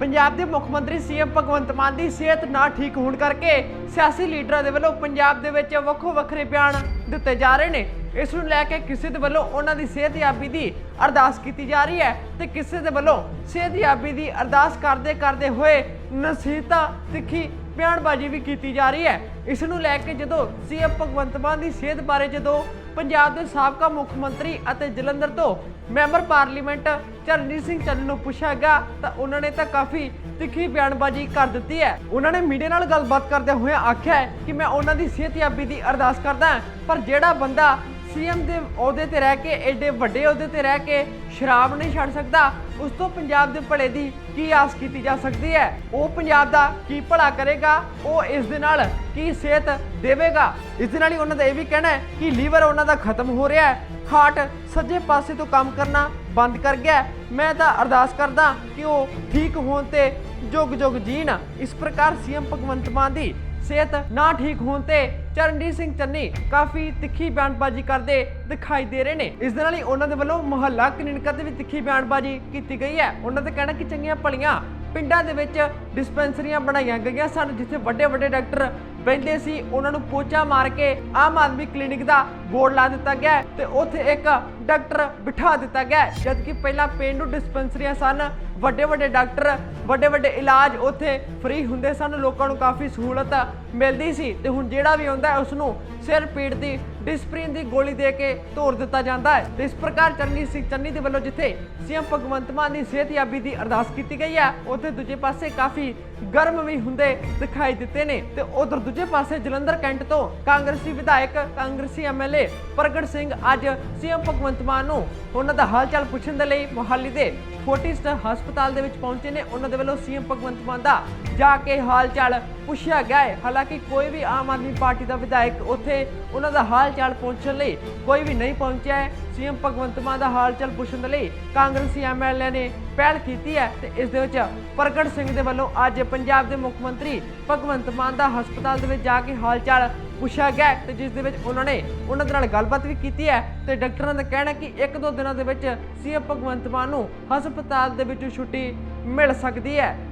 ਪੰਜਾਬ ਦੇ ਮੁੱਖ ਮੰਤਰੀ ਸੀਐਮ ਭਗਵੰਤ ਮਾਨ ਦੀ ਸਿਹਤ ਨਾ ਠੀਕ ਹੋਣ ਕਰਕੇ ਸਿਆਸੀ ਲੀਡਰਾਂ ਦੇ ਵੱਲੋਂ ਪੰਜਾਬ ਦੇ ਵਿੱਚ ਵੱਖੋ ਵੱਖਰੇ ਬਿਆਨ ਦਿੱਤੇ ਜਾ ਰਹੇ ਨੇ। ਇਸ ਨੂੰ ਲੈ ਕੇ ਕਿਸੇ ਦੇ ਵੱਲੋਂ ਉਹਨਾਂ ਦੀ ਸਿਹਤਯਾਬੀ ਦੀ ਅਰਦਾਸ ਕੀਤੀ ਜਾ ਰਹੀ ਹੈ ਤੇ ਕਿਸੇ ਦੇ ਵੱਲੋਂ ਸਿਹਤਯਾਬੀ ਦੀ ਅਰਦਾਸ ਕਰਦੇ ਕਰਦੇ ਹੋਏ ਨਸੀਹਤਾਂ ਤਿੱਖੀ ਬਿਆਨਬਾਜ਼ੀ ਵੀ ਕੀਤੀ ਜਾ ਰਹੀ ਹੈ। ਇਸ ਨੂੰ ਲੈ ਕੇ ਜਦੋਂ ਸੀਐਮ ਭਗਵੰਤ ਮਾਨ ਦੀ ਸਿਹਤ ਬਾਰੇ ਜਦੋਂ ਪੰਜਾਬ ਦੇ ਸਾਬਕਾ ਮੁੱਖ ਮੰਤਰੀ ਅਤੇ ਜਲੰਧਰ ਤੋਂ ਮੈਂਬਰ ਪਾਰਲੀਮੈਂਟ ਚਰਨਜੀਤ ਸਿੰਘ ਚੰਨ ਨੂੰ ਪੁੱਛਿਆ ਗਿਆ, ਤਾਂ ਉਹਨਾਂ ਨੇ ਤਾਂ ਕਾਫੀ ਤਿੱਖੀ ਬਿਆਨਬਾਜ਼ੀ ਕਰ ਦਿੱਤੀ ਹੈ। ਉਹਨਾਂ ਨੇ ਮੀਡੀਆ ਨਾਲ ਗੱਲਬਾਤ ਕਰਦੇ ਹੋਏ ਆਖਿਆ ਕਿ ਮੈਂ ਉਹਨਾਂ ਦੀ ਸਿਹਤਯਾਬੀ ਦੀ ਅਰਦਾਸ ਕਰਦਾ ਪਰ ਜਿਹੜਾ ਬੰਦਾ ਸੀਐਮ ਦੇ ਅਹੁਦੇ ਤੇ ਰਹਿ ਕੇ ਐਡੇ ਵੱਡੇ ਅਹੁਦੇ ਤੇ ਰਹਿ ਕੇ ਸ਼ਰਾਬ ਨਹੀਂ ਛੱਡ ਸਕਦਾ, ਉਸ ਤੋਂ ਪੰਜਾਬ ਦੇ ਭਲੇ ਦੀ ਕੀ ਆਸ ਕੀਤੀ ਜਾ ਸਕਦੀ ਹੈ? ਉਹ ਪੰਜਾਬ ਦਾ ਕੀ ਭਲਾ ਕਰੇਗਾ? ਉਹ ਇਸ ਦੇ ਨਾਲ ਕੀ ਸਿਹਤ ਦੇਵੇਗਾ? ਇਸ ਦੇ ਨਾਲ ਹੀ ਉਹਨਾਂ ਦਾ ਇਹ ਵੀ ਕਹਿਣਾ ਹੈ ਕਿ ਲੀਵਰ ਉਹਨਾਂ ਦਾ ਖਤਮ ਹੋ ਰਿਹਾ ਹੈ। ਹਾਰਟ ਸੱਜੇ ਪਾਸੇ ਤੋਂ ਕੰਮ ਕਰਨਾ ਬੰਦ ਕਰ ਗਿਆ ਮੈਂ ਤਾਂ ਅਰਦਾਸ ਕਰਦਾ ਕਿ ਉਹ ਠੀਕ ਹੋਣ ਤੇ ਜੁਗ ਜੁਗ ਜੀਣ। ਇਸ ਪ੍ਰਕਾਰ ਸੀਐਮ ਭਗਵੰਤ ਮਾਨ ਦੀ ਸਿਹਤ ਨਾ ਠੀਕ ਹੋਣ ਤੇ ਚਰਨਜੀਤ ਸਿੰਘ ਚੰਨੀ ਕਾਫੀ ਤਿੱਖੀ ਬਿਆਨਬਾਜ਼ੀ ਕਰਦੇ ਦਿਖਾਈ ਦੇ ਰਹੇ ਨੇ। ਇਸ ਦੇ ਨਾਲ ਹੀ ਉਹਨਾਂ ਦੇ ਵੱਲੋਂ ਮੁਹੱਲਾ ਕਲੀਨਿਕਾਂ ਤੇ ਵੀ ਤਿੱਖੀ ਬਿਆਨਬਾਜ਼ੀ ਕੀਤੀ ਗਈ ਹੈ। ਉਹਨਾਂ ਦਾ ਕਹਿਣਾ ਕਿ ਚੰਗੀਆਂ ਭਲੀਆਂ ਪਿੰਡਾਂ ਦੇ ਵਿੱਚ ਡਿਸਪੈਂਸਰੀਆਂ ਬਣਾਈਆਂ ਗਈਆਂ ਸਨ, ਜਿੱਥੇ ਵੱਡੇ ਵੱਡੇ ਡਾਕਟਰ ਬੈਠਦੇ ਸੀ, ਉਹਨਾਂ ਨੂੰ ਪੋਚਾ ਮਾਰ ਕੇ ਆਮ ਆਦਮੀ ਕਲੀਨਿਕ ਦਾ ਬੋਰਡ ਲਾ ਦਿੱਤਾ ਗਿਆ ਹੈ ਤੇ ਉੱਥੇ ਇੱਕ ਡਾਕਟਰ ਬਿਠਾ ਦਿੱਤਾ ਗਿਆ ਜਦਕਿ ਪਹਿਲਾਂ ਪੇਂਡੂ ਡਿਸਪੈਂਸਰੀਆਂ ਸਨ ਵੱਡੇ ਵੱਡੇ ਡਾਕਟਰ ਵੱਡੇ ਵੱਡੇ ਇਲਾਜ ਉੱਥੇ ਫ੍ਰੀ ਹੁੰਦੇ ਸਨ, ਲੋਕਾਂ ਨੂੰ ਕਾਫੀ ਸਹੂਲਤ ਮਿਲਦੀ ਸੀ ਤੇ ਹੁਣ ਜਿਹੜਾ ਵੀ ਆਉਂਦਾ ਹੈ ਉਸ ਨੂੰ ਸਿਰ ਪੀੜ ਦੀ ਡਿਸਪ੍ਰਿਨ ਦੀ ਗੋਲੀ ਦੇ ਕੇ ਤੋੜ ਦਿੱਤਾ ਜਾਂਦਾ ਹੈ। ਤੇ ਇਸ ਪ੍ਰਕਾਰ ਚਰਨਜੀਤ ਸਿੰਘ ਚੰਨੀ ਦੇ ਵੱਲੋਂ ਜਿੱਥੇ ਸੀਐਮ ਭਗਵੰਤ ਮਾਨ ਦੀ ਸਿਹਤਯਾਬੀ ਦੀ ਅਰਦਾਸ ਕੀਤੀ ਗਈ ਹੈ, ਉੱਥੇ ਦੂਜੇ ਪਾਸੇ ਕਾਫੀ ਗਰਮ ਵੀ ਹੁੰਦੇ ਦਿਖਾਈ ਦਿੱਤੇ ਨੇ ਤੇ ਉਧਰ ਦੂਜੇ ਪਾਸੇ ਜਲੰਧਰ ਕੈਂਟ ਤੋਂ ਕਾਂਗਰਸੀ ਵਿਧਾਇਕ, ਕਾਂਗਰਸੀ ਐਮਐਲਏ ਪ੍ਰਗਟ ਸਿੰਘ ਅੱਜ ਸੀਐਮ ਭਗਵੰਤ ਮਾਨ ਨੂੰ ਉਹਨਾਂ ਦਾ ਹਾਲ ਚਾਲ ਪੁੱਛਣ ਦੇ ਲਈ ਮੁਹਾਲੀ ਦੇ ਫੋਰਟਿਸਟ ਹਸਪਤਾਲ ਦੇ ਵਿੱਚ ਪਹੁੰਚੇ ਨੇ। ਉਹਨਾਂ ਦੇ ਵੱਲੋਂ ਸੀਐਮ ਭਗਵੰਤ ਮਾਨ ਦਾ ਜਾ ਕੇ ਹਾਲ ਚਾਲ ਪੁੱਛਿਆ ਗਿਆ ਹੈ। ਹਾਲਾਂਕਿ ਕੋਈ ਵੀ ਆਮ ਆਦਮੀ ਪਾਰਟੀ ਦਾ ਵਿਧਾਇਕ ਉੱਥੇ ਉਹਨਾਂ ਦਾ ਹਾਲ ਚਾਲ ਪੁੱਛਣ ਲਈ ਕੋਈ ਵੀ ਨਹੀਂ ਪਹੁੰਚਿਆ ਹੈ। ਸੀਐਮ ਭਗਵੰਤ ਮਾਨ ਦਾ ਹਾਲ ਚਾਲ ਪੁੱਛਣ ਦੇ ਲਈ ਕਾਂਗਰਸੀ ਐਮਐਲਏ ਨੇ ਪਹਿਲ ਕੀਤੀ ਹੈ ਤੇ ਇਸ ਦੇ ਵਿੱਚ ਪ੍ਰਗਟ ਸਿੰਘ ਦੇ ਵੱਲੋਂ ਅੱਜ ਪੰਜਾਬ ਦੇ ਮੁੱਖ ਮੰਤਰੀ ਭਗਵੰਤ ਮਾਨ ਦਾ ਹਸਪਤਾਲ ਦੇ ਵਿੱਚ ਜਾ ਕੇ ਹਾਲ ਚਾਲ ਪੁੱਛਿਆ ਗਿਆ ਹੈ ਤੇ ਜਿਸ ਦੇ ਵਿੱਚ ਉਹਨਾਂ ਨੇ ਉਹਨਾਂ ਦੇ ਨਾਲ ਗੱਲਬਾਤ ਵੀ ਕੀਤੀ ਹੈ ਤੇ ਡਾਕਟਰਾਂ ਦਾ ਕਹਿਣਾ ਕਿ ਇੱਕ ਦੋ ਦਿਨਾਂ ਦੇ ਵਿੱਚ ਸੀਐਮ ਭਗਵੰਤ ਮਾਨ ਨੂੰ ਹਸਪਤਾਲ ਦੇ ਵਿੱਚੋਂ ਛੁੱਟੀ ਮਿਲ ਸਕਦੀ ਹੈ।